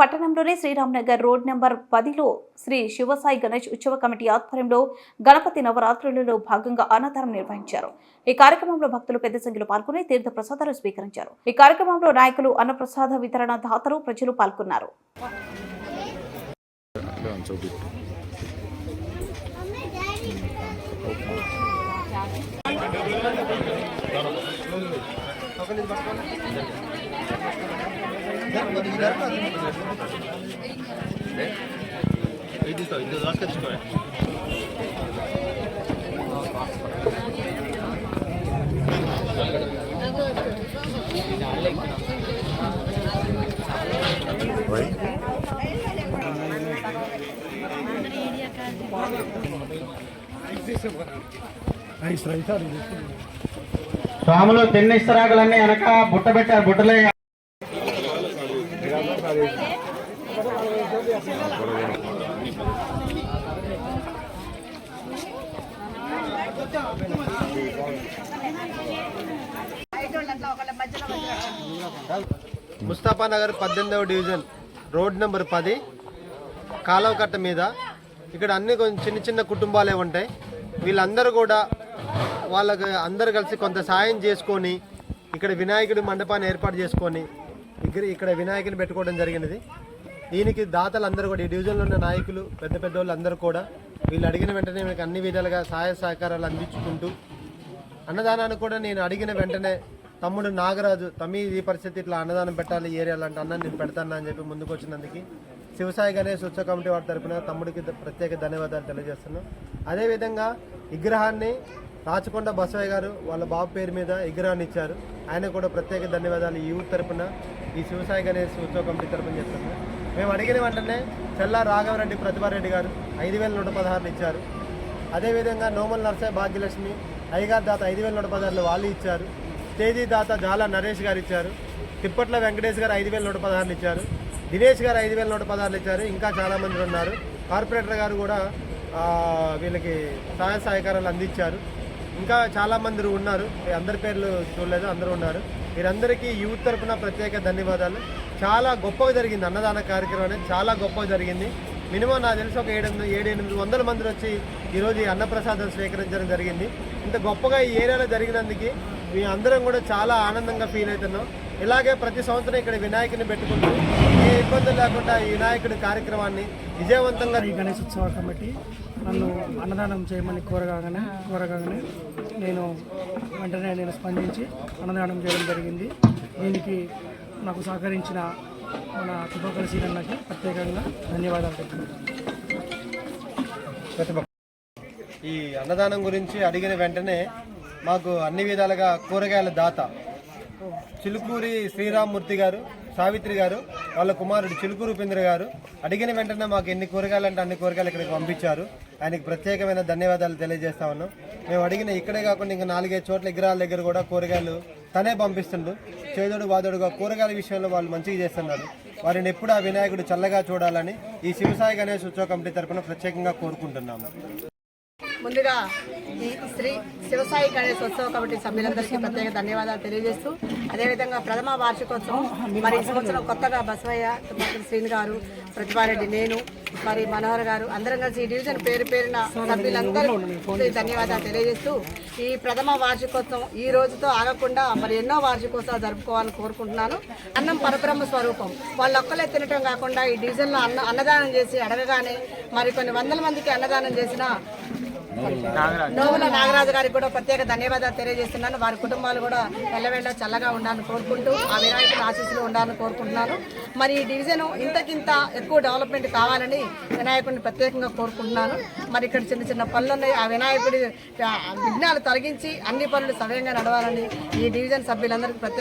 పట్టణంలోని Sriramnagar road number పదిలో శ్రీ శివసాయి గణేష్ ఉత్సవ కమిటీ ఆధ్వర్యంలో గణపతి నవరాత్రులలో భాగంగా అన్నదానం నిర్వహించారు. ఈ కార్యక్రమంలో భక్తులు పెద్ద సంఖ్యలో పాల్గొని తీర్థ ప్రసాదాలు స్వీకరించారు. ఈ కార్యక్రమంలో నాయకులు అన్నప్రసాద వితరణ దాతలు ప్రజలు పాల్గొన్నారు. అట్లా చూపి స్వాములు తిన్న ఇస్తరాకులన్నీ వెనక బుట్ట పెట్టారు బుట్టలే. ముస్తాఫా నగర్ పద్దెనిమిదవ డివిజన్ రోడ్ నెంబర్ పది కాలువ కట్ట మీద. ఇక్కడ అన్ని కొంచెం చిన్న చిన్న కుటుంబాలే ఉంటాయి. వీళ్ళందరూ కూడా వాళ్ళకి అందరు కలిసి కొంత సాయం చేసుకొని ఇక్కడ వినాయకుడి మండపాన్ని ఏర్పాటు చేసుకొని ఇక్కడ ఇక్కడ వినాయకుని పెట్టుకోవడం జరిగినది. దీనికి దాతలు అందరూ కూడా ఈ డివిజన్లో ఉన్న నాయకులు పెద్ద పెద్ద వాళ్ళు అందరూ కూడా వీళ్ళు అడిగిన వెంటనే మీకు అన్ని విధాలుగా సహాయ సహకారాలు అందించుకుంటూ అన్నదానాన్ని కూడా నేను అడిగిన వెంటనే తమ్ముడు నాగరాజు తమ్మి ఈ పరిస్థితి ఇట్లా అన్నదానం పెట్టాలి ఈ ఏరియా లాంటి అన్న నేను పెడతాను అని చెప్పి ముందుకు వచ్చినందుకు శివసాయి గణేష్ ఉత్సవ కమిటీ వారి తరపున తమ్ముడికి ప్రత్యేక ధన్యవాదాలు తెలియజేస్తున్నాను అదేవిధంగా విగ్రహాన్ని రాచకొండ బసవయ్య గారు వాళ్ళ బాబు పేరు మీద విగ్రహాన్ని ఇచ్చారు. ఆయన కూడా ప్రత్యేక ధన్యవాదాలు ఈ యూత్ తరపున ఈ శివసాయి గణేష్ ఉత్సవ కమిటీ తరపున చేస్తున్నాం మేము అడిగిన వెంటనే చెల్లా రాఘవరెడ్డి ప్రతిభారెడ్డి గారు ఐదు వేల నూట పదహారులు ఇచ్చారు. అదేవిధంగా నోమల్ నర్సయ్య భాగ్యలక్ష్మి అయ్యగారు దాత ఐదు వేల నూట పదహారులు వాళ్ళు ఇచ్చారు. తేదీ దాత జాల నరేష్ గారు ఇచ్చారు. తిప్పట్ల వెంకటేష్ గారు ఐదు వేల నూట పదహారులు ఇచ్చారు. దినేష్ గారు ఐదు వేల నూట పదహారులు ఇచ్చారు. ఇంకా చాలామంది ఉన్నారు. కార్పొరేటర్ గారు కూడా వీళ్ళకి సహాయ సహకారాలు అందించారు. ఇంకా చాలామంది ఉన్నారు. అందరి పేర్లు చూడలేదు అందరూ ఉన్నారు. మీరందరికీ యూత్ తరపున ప్రత్యేక ధన్యవాదాలు. చాలా గొప్పగా జరిగింది అన్నదాన కార్యక్రమం అనేది చాలా గొప్పగా జరిగింది. మినిమం నాకు తెలిసి ఒక ఏడు ఎనిమిది ఏడు ఎనిమిది వందల మంది వచ్చి ఈరోజు అన్నప్రసాదం స్వీకరించడం జరిగింది. ఇంత గొప్పగా ఈ ఏరియాలో జరిగినందుకు మీ అందరం కూడా చాలా ఆనందంగా ఫీల్ అవుతున్నాం. ఇలాగే ప్రతి సంవత్సరం ఇక్కడ వినాయకుని పెట్టుకుంటూ ఏ ఇబ్బందులు లేకుండా ఈ వినాయకుడి కార్యక్రమాన్ని విజయవంతంగా ఈ గణేష్ ఉత్సవ కమిటీ నన్ను అన్నదానం చేయమని కోరగానే కోరగానే నేను వెంటనే నేను స్పందించి అన్నదానం చేయడం జరిగింది. దీనికి నాకు సహకరించిన మన తుపకల సీనన్నకి ప్రత్యేకంగా ధన్యవాదాలు ఈ అన్నదానం గురించి అడిగిన వెంటనే మాకు అన్ని విధాలుగా కూరగాయల దాత చిలుకూరి శ్రీరామ్మూర్తి గారు సావిత్రి గారు వాళ్ళ కుమారుడు చిలుకు రూపేంద్ర గారు అడిగిన వెంటనే మాకు ఎన్ని కూరగాయలు అంటే అన్ని కూరగాయలు ఇక్కడికి పంపించారు. ఆయనకి ప్రత్యేకమైన ధన్యవాదాలు తెలియజేస్తా ఉన్నాం. మేము అడిగిన ఇక్కడే కాకుండా ఇంకా నాలుగైదు చోట్ల విగ్రహాల దగ్గర కూడా కూరగాయలు తనే పంపిస్తుండు. చేదోడు బాదోడుగా కూరగాయల విషయంలో వాళ్ళు మంచిగా చేస్తున్నారు. వారిని ఎప్పుడు ఆ వినాయకుడు చల్లగా చూడాలని ఈ శివసాయి గణేష్ ఉత్సవ కమిటీ తరఫున ప్రత్యేకంగా కోరుకుంటున్నాము. ముందుగా ఈ శ్రీ శివసాయి గణేష్ ఉత్సవ కమిటీ సభ్యులందరికీ ప్రత్యేక ధన్యవాదాలు తెలియజేస్తూ అదేవిధంగా ప్రథమ వార్షికోత్సవం. మరి ఈ సంవత్సరం కొత్తగా బసవయ్య తుమ్మకుడి శ్రీని గారు ప్రతిభారెడ్డి నేను మరి మనోహర్ గారు అందరం కలిసి ఈ డివిజన్ పేరు పేరున సభ్యులందరూ ధన్యవాదాలు తెలియజేస్తూ ఈ ప్రథమ వార్షికోత్సవం ఈ రోజుతో ఆగకుండా మరి ఎన్నో వార్షికోత్సవాలు జరుపుకోవాలని కోరుకుంటున్నాను. అన్నం పరబ్రహ్మ స్వరూపం. వాళ్ళు ఒక్కలే తినటం కాకుండా ఈ డివిజన్లో అన్న అన్నదానం చేసి అడగగానే మరి కొన్ని వందల మందికి అన్నదానం చేసిన నోముల నాగరాజు గారికి కూడా ప్రత్యేక ధన్యవాదాలు తెలియజేస్తున్నాను. వారి కుటుంబాలు కూడా వెళ్ళవెళ్ళ చల్లగా ఉండాలని కోరుకుంటూ ఆ వినాయకుడి ఆశీస్సులు ఉండాలని కోరుకుంటున్నాను. మరి ఈ డివిజన్ ఇంతకింత ఎక్కువ డెవలప్మెంట్ కావాలని వినాయకుడిని ప్రత్యేకంగా కోరుకుంటున్నాను. మరి ఇక్కడ చిన్న చిన్న పనులు ఉన్నాయి ఆ వినాయకుడి విఘ్నాలు తొలగించి అన్ని పనులు సవ్యంగా నడవాలని ఈ డివిజన్ సభ్యులందరికీ ప్రత్యేక